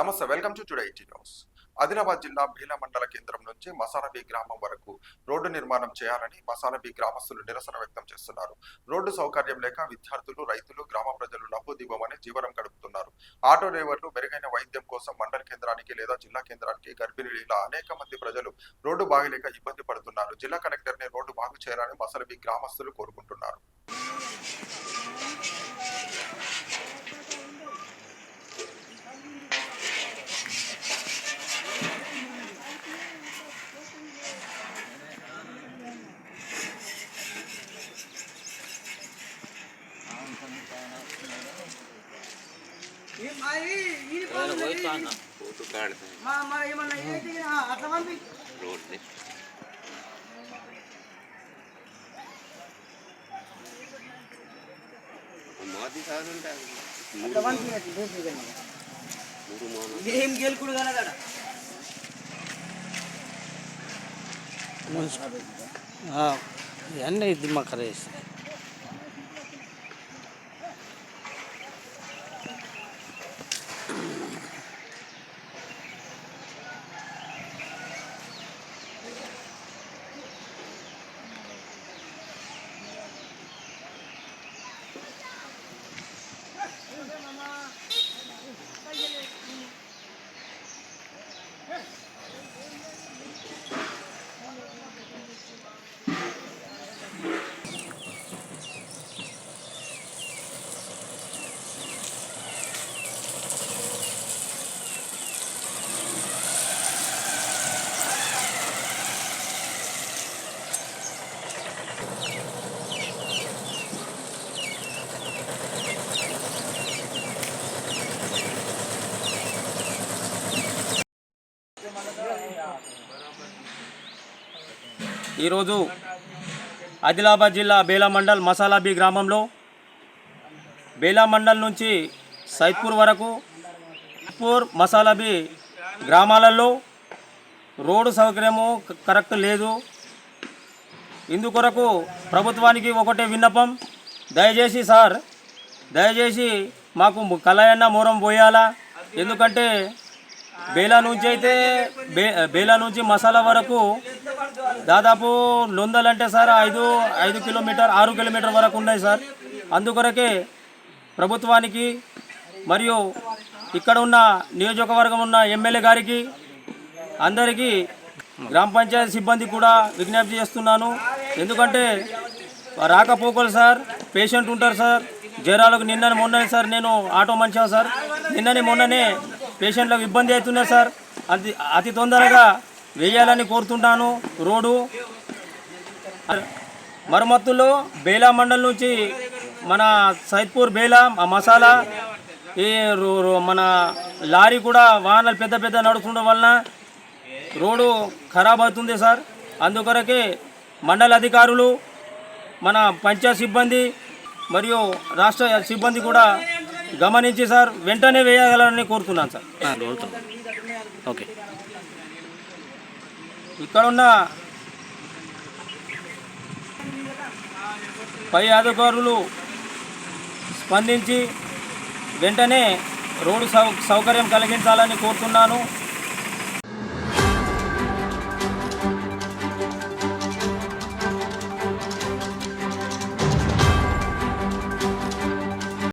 నమస్తే welcome to today IT news Adilabad జిల్లా భీలా మండల కేంద్రం నుంచి మసానబీ గ్రామం వరకు రోడ్డు నిర్మాణం చేయాలని మసానబీ గ్రామస్తులు నిరసన వ్యక్తం చేస్తున్నారు. రోడ్డు సౌకర్యం లేక విద్యార్థులు రైతులు గ్రామ ప్రజలు లహోదీపమని జీవనం గడుపుతున్నారు. ఆటో డ్రైవర్లు మెరుగైన వైద్యం కోసం మండల కేంద్రానికి లేదా జిల్లా కేంద్రానికి గర్భిణీలు అనేక మంది ప్రజలు రోడ్డు బాగలేక ఇబ్బంది పడుతున్నారు. జిల్లా కలెక్టర్ని రోడ్డు బాగు చేయాలని మసనబీ గ్రామస్తులు కోరుకుంటున్నారు. ఏం గెలుకుడు కలగడ ఇవన్నీ దిమ్మ కరేసి ఈరోజు ఆదిలాబాద్ జిల్లా బేలా మండల్ మసాలాబీ గ్రామంలో బేలా మండల్ నుంచి సైద్పూర్ వరకు సైద్పూర్ మసాలాబీ గ్రామాలలో రోడ్డు సౌకర్యము కరెక్ట్ లేదు. ఇందుకొరకు ప్రభుత్వానికి ఒకటే విన్నపం దయచేసి సార్ దయచేసి మాకు కలయన్న మూరం పోయాలా? ఎందుకంటే బేలా నుంచి అయితే బే బేలా నుంచి మసాలా వరకు దాదాపు లొందలంటే సార్ ఐదు ఐదు కిలోమీటర్ ఆరు కిలోమీటర్ వరకు ఉన్నాయి సార్. అందుకొరకే ప్రభుత్వానికి మరియు ఇక్కడ ఉన్న నియోజకవర్గం ఉన్న ఎమ్మెల్యే గారికి అందరికీ గ్రామ పంచాయతీ సిబ్బంది కూడా విజ్ఞప్తి చేస్తున్నాను. ఎందుకంటే రాకపోకలు సార్ పేషెంట్ ఉంటారు సార్. జ్వరాలకు నిన్న మొన్ననే సార్ నేను ఆటో మంచిగా సార్. నిన్ననే మొన్ననే పేషెంట్లకు ఇబ్బంది అవుతున్నాయి సార్. అతి అతి తొందరగా వేయాలని కోరుతుంటాను రోడ్డు. మరమ్మతుల్లో బేలా మండల్ నుంచి మన సైద్పూర్ బేలా మసాలా ఈ రో- రో- మన లారీ కూడా వాహనాలు పెద్ద పెద్ద నడుస్తుండడం వలన రోడ్డు ఖరాబ్ అవుతుంది సార్. అందుకొరకే మండల అధికారులు మన పంచాయత్ సిబ్బంది మరియు రాష్ట్ర సిబ్బంది కూడా గమనించి సార్ వెంటనే వేయగలరని కోరుతున్నాను సార్. ఓకే. ఇక్కడ ఉన్న పై అధికారులు స్పందించి వెంటనే రోడ్డు సౌ సౌకర్యం కలిగించాలని కోరుతున్నాను.